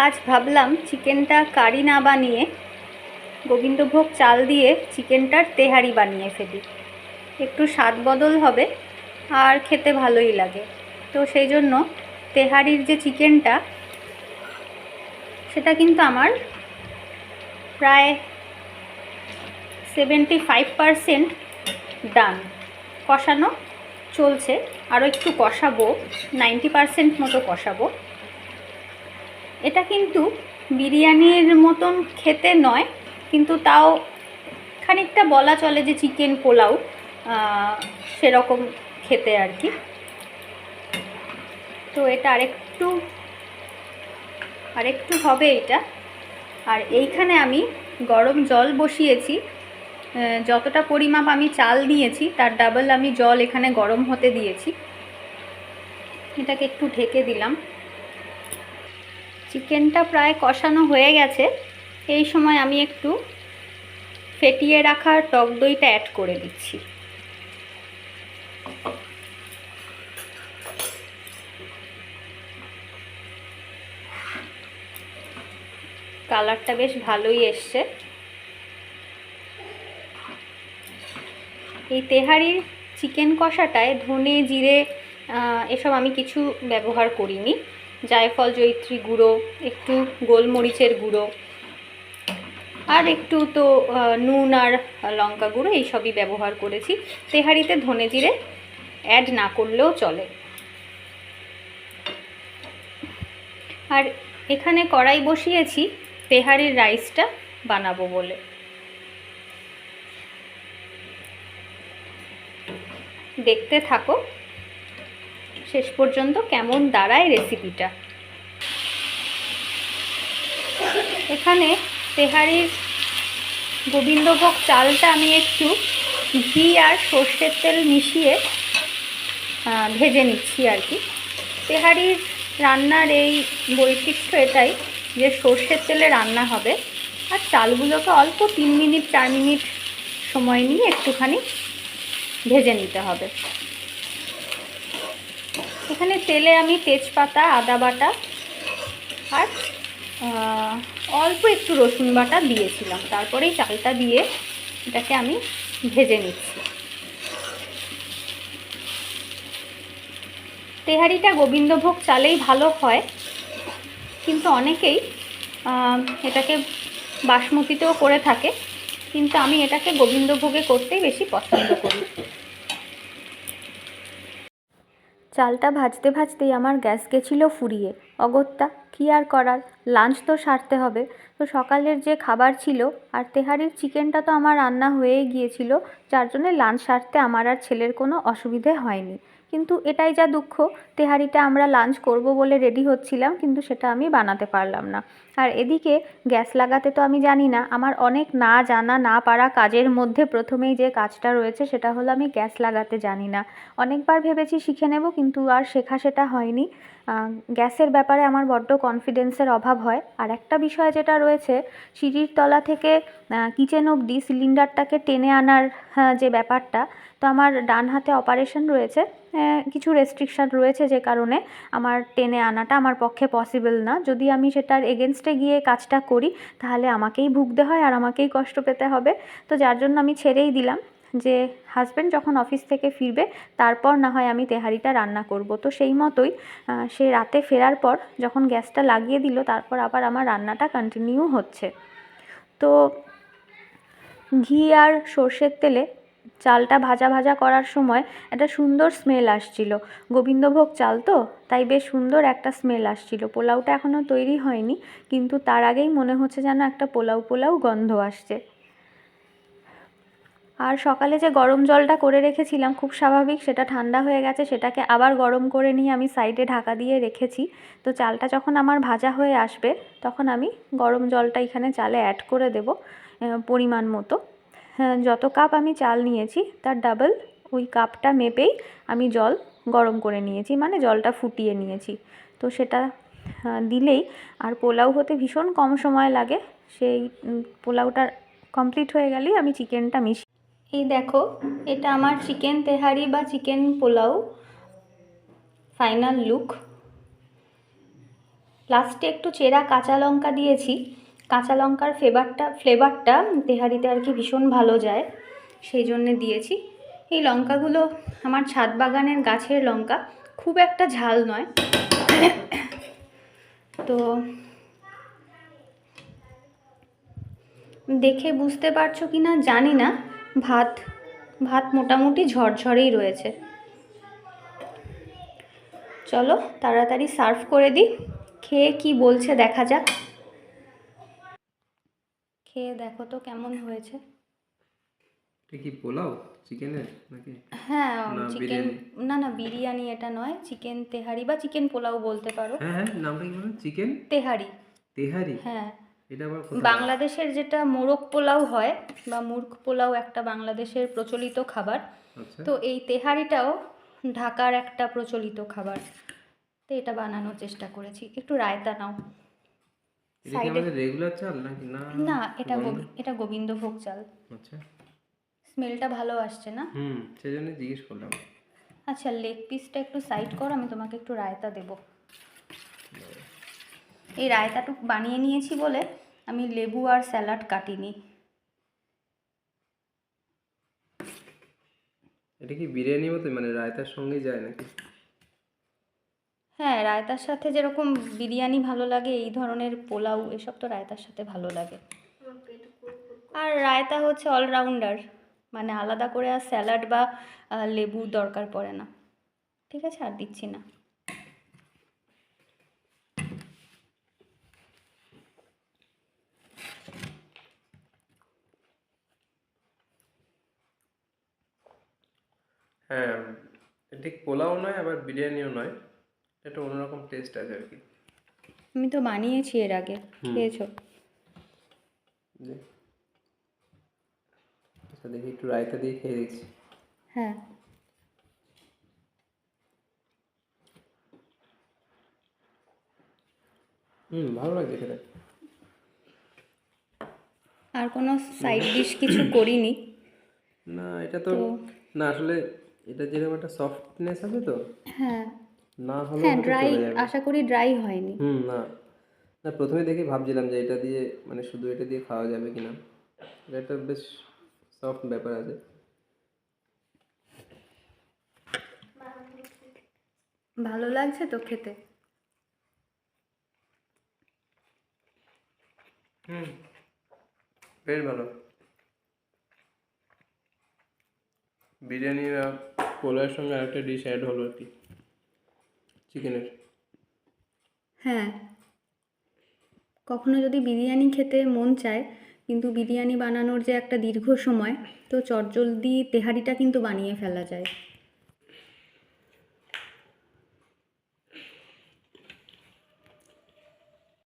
আজ ভাবলাম চিকেনটা কারি না বানিয়ে গোবিন্দভোগ চাল দিয়ে চিকেনটার তেহারি বানিয়ে ফেলি। একটু স্বাদ বদল হবে আর খেতে ভালোই লাগে। তো সেই জন্য তেহারির যে চিকেনটা, সেটা কিন্তু আমার প্রায় সেভেন্টি ফাইভ পারসেন্ট ডান কষানো চলছে। আরও একটু কষাবো নাইনটি পারসেন্ট মতো কষাবো। এটা কিন্তু বিরিয়ানির মতন খেতে নয়, কিন্তু তাও খানিকটা বলা চলে যে চিকেন পোলাও সেরকম খেতে আর কি। তো এটা আরেকটু আরেকটু হবে এটা। আর এইখানে আমি গরম জল বসিয়েছি যতটা পরিমাপ আমি চাল দিয়েছি, তার ডাবল আমি জল এখানে গরম হতে দিয়েছি। এটাকে একটু ঢেকে দিলাম। চিকেনটা প্রায় কষানো হয়ে গেছে। এই সময় আমি একটু ফেটিয়ে রাখা টক দইটা অ্যাড করে দিচ্ছি। কালারটা বেশ ভালোই এসছে। এই তেহারির চিকেন কষাটায় ধনে, জিরে এসব আমি কিছু ব্যবহার করিনি। জায়ফল, জয়িত্রী গুঁড়ো, একটু গোলমরিচের গুঁড়ো, আর একটু তো নুন আর লঙ্কা গুঁড়ো এইসবই ব্যবহার করেছি। তেহারিতে ধনে জিরে অ্যাড না করলেও চলে। আর এখানে কড়াই বসিয়েছি, তেহারির রাইসটা বানাবো বলে। দেখতে থাকো। শেষ পর্যন্ত কেমন দাঁড়ায় রেসিপিটা এখানে তেহারির গোবিন্দভোগ চালটা আমি একটু ঘি আর সর্ষের তেল মিশিয়ে ভেজে নিচ্ছি আর কি। তেহারির রান্নার এই বৈশিষ্ট্য এটাই যে সর্ষের তেলে রান্না হবে আর চালগুলোকে অল্প তিন মিনিট, চার মিনিট সময় নিয়ে একটুখানি ভেজে নিতে হবে। এখানে তেলে আমি তেজপাতা, আদা বাটা আর অল্প একটু রসুন বাটা দিয়েছিলাম। তারপরেই চালটা দিয়ে এটাকে আমি ভেজে নিচ্ছি। তেহারিটা গোবিন্দভোগ চালেই ভালো হয়, কিন্তু অনেকেই এটাকে বাসমতিতেও করে থাকে, কিন্তু আমি এটাকে গোবিন্দভোগে করতেই বেশি পছন্দ করি। চালটা ভাজতে ভাজতেই আমার গ্যাস গেছিল ফুরিয়ে। অগত্যা, কী আর করার? লাঞ্চ তো সারতে হবে। তো সকালের যে খাবার ছিল আর তেহারির চিকেনটা তো আমার রান্না হয়েই গিয়েছিল, যার জন্যে লাঞ্চ সারতে আমার আর ছেলের কোনো অসুবিধে হয়নি। কিন্তু এটাই যা দুঃখ, তেহারিটা আমরা লাঞ্চ করব বলে রেডি হচ্ছিলাম, কিন্তু সেটা আমি বানাতে পারলাম না। আর এদিকে গ্যাস লাগাতে তো আমি জানি না, আমার অনেক না জানা, না পারা কাজের মধ্যে প্রথমেই যে কাজটা রয়েছে সেটা হলো আমি গ্যাস লাগাতে জানি না। অনেকবার ভেবেছি শিখে নেব, কিন্তু আর শেখা সেটা হয়নি। গ্যাসের ব্যাপারে আমার বড্ড কনফিডেন্সের অভাব হয়। আর একটা বিষয় যেটা রয়েছে সিঁড়ির তলা থেকে কিচেন অবধি সিলিন্ডারটাকে টেনে আনার হ্যাঁ, যে ব্যাপারটা তো আমার ডান হাতে অপারেশন রয়েছে। কিছু রেস্ট্রিকশান রয়েছে যে কারণে আমার টেনে আনাটা আমার পক্ষে পসিবল না। যদি আমি সেটার এগেনস্টে গিয়ে কাজটা করি তাহলে আমাকেই ভুগতে হয় আর আমাকেই কষ্ট পেতে হবে। তো যার জন্য আমি ছেড়েই দিলাম। যে হাজব্যান্ড যখন অফিস থেকে ফিরবে, তারপর না হয় আমি তেহারিটা রান্না করব। তো সেই মতোই সে রাতে ফেরার পর যখন গ্যাসটা লাগিয়ে দিল, তারপর আবার আমার রান্নাটা কন্টিনিউ হচ্ছে। তো ঘি আর সর্ষের তেলে চালটা ভাজা ভাজা করার সময় একটা সুন্দর স্মেল আসছিল। গোবিন্দভোগ চাল তো, তাই বেশ সুন্দর একটা স্মেল আসছিল। পোলাওটা এখনও তৈরি হয়নি, কিন্তু তার আগেই মনে হচ্ছে যেন একটা পোলাও পোলাও গন্ধ আসছে। আর সকালে যে গরম জলটা করে রেখেছিলাম খুব স্বাভাবিক সেটা ঠান্ডা হয়ে গেছে সেটাকে আবার গরম করে নিয়ে আমি সাইডে ঢাকা দিয়ে রেখেছি। তো চালটা যখন আমার ভাজা হয়ে আসবে তখন আমি গরম জলটা এখানে চালে অ্যাড করে দেব পরিমাণ মতো। হ্যাঁ, যত কাপ আমি চাল নিয়েছি তার ডাবল ওই কাপটা মেপেই আমি জল গরম করে নিয়েছি মানে জলটা ফুটিয়ে নিয়েছি। তো সেটা দিলেই আর পোলাও হতে ভীষণ কম সময় লাগে সেই পোলাওটা কমপ্লিট হয়ে গেলেই আমি চিকেনটা মিশিয়ে এই দেখো, এটা আমার চিকেন তেহারি বা চিকেন পোলাও ফাইনাল লুক। লাস্টে একটু চেরা কাঁচা লঙ্কা দিয়েছি। কাঁচা লঙ্কার ফ্লেভারটা ফ্লেভারটা তেহারিতে আর কি ভীষণ ভালো যায়, সেই জন্যে দিয়েছি। এই লঙ্কাগুলো আমার ছাদ বাগানের গাছের লঙ্কা, খুব একটা ঝাল নয়। তো দেখে বুঝতে পারছ কি না জানি না। ভাত ভাত মোটামুটি ঝরঝরেই রয়েছে। চলো তাড়াতাড়ি সার্ভ করে দিই খেয়ে কি বলছে দেখা যাক। খেয়ে দেখো তো কেমন হয়েছে। কি পোলাও চিকেনের নাকি? হ্যাঁ চিকেন না না বিরিয়ানি এটা নয় চিকেন তেহারি বা চিকেন পোলাও বলতে পারো। হ্যাঁ হ্যাঁ নামটা কি বলেন চিকেন তেহারি। তেহারি? হ্যাঁ? বাংলাদেশের যেটা মোরগ পোলাও হয় বা মুরগ পোলাও একটা বাংলাদেশের প্রচলিত খাবার। আচ্ছা। তো এই তেহারিটাও ঢাকার একটা প্রচলিত খাবার। তো এটা বানানোর চেষ্টা করেছি। একটু রায়তা নাও। রেগুলার চাল নাকি না না এটা? এটা গোবিন্দভোগ চাল। আচ্ছা। স্মেলটা ভালো আসছে না? হুম সেই জন্য জিজ্ঞেস করলাম। আচ্ছা লেগ পিসটা একটু সাইড করো আমি তোমাকে একটু রায়তা দেব। এই রায়তাটুক বানিয়ে নিয়েছি বলে আমি লেবু আর স্যালাড কাটিনি। এটা কি বিরিয়ানি মতো মানে রায়তার সঙ্গে যায় নাকি? হ্যাঁ রায়তার সাথে যেরকম বিরিয়ানি ভালো লাগে এই ধরনের পোলাও এসব তো রায়তার সাথে ভালো লাগে। আর রায়তা হচ্ছে অলরাউন্ডার মানে আলাদা করে আর স্যালাড বা লেবুর দরকার পড়ে না। ঠিক আছে আর দিচ্ছি না। হ্যাঁ এটা ঠিক পোলাও নয় আবার বিরিয়ানিও নয়। এটা অন্যরকম টেস্ট আছে আর কি। আমি তো বানিয়েছি এর আগে খেয়েছো। আচ্ছা দেখি একটু রায়তা দিয়ে খেয়ে দেখছি। হ্যাঁ। হুম ভালো লাগছে খেতে। আর কোনো সাইড ডিশ কিছু করিনি? না এটা তো- না আসলে এটা যেরকম একটা সফটনেস আছে তো হ্যাঁ। না হলেও হ্যাঁ ড্রাই আশা করি ড্রাই হয়নি। হুম না। না প্রথমে দেখে ভাবছিলাম যে এটা দিয়ে মানে শুধু এটা দিয়ে খাওয়া যাবে কিনা। এটা বেশ সফট ব্যাপার আছে। ভালো লাগছে তো খেতে? হুম বেশ ভালো। বিরিয়ানি পোলাওয়ের সঙ্গে আরেকটা ডিশ অ্যাড হলো আর কি চিকেনের হ্যাঁ। কখনো যদি বিরিয়ানি খেতে মন চায়, কিন্তু বিরিয়ানি বানানোর যে একটা দীর্ঘ সময়, তো চটজলদি তেহারিটা কিন্তু বানিয়ে ফেলা যায়।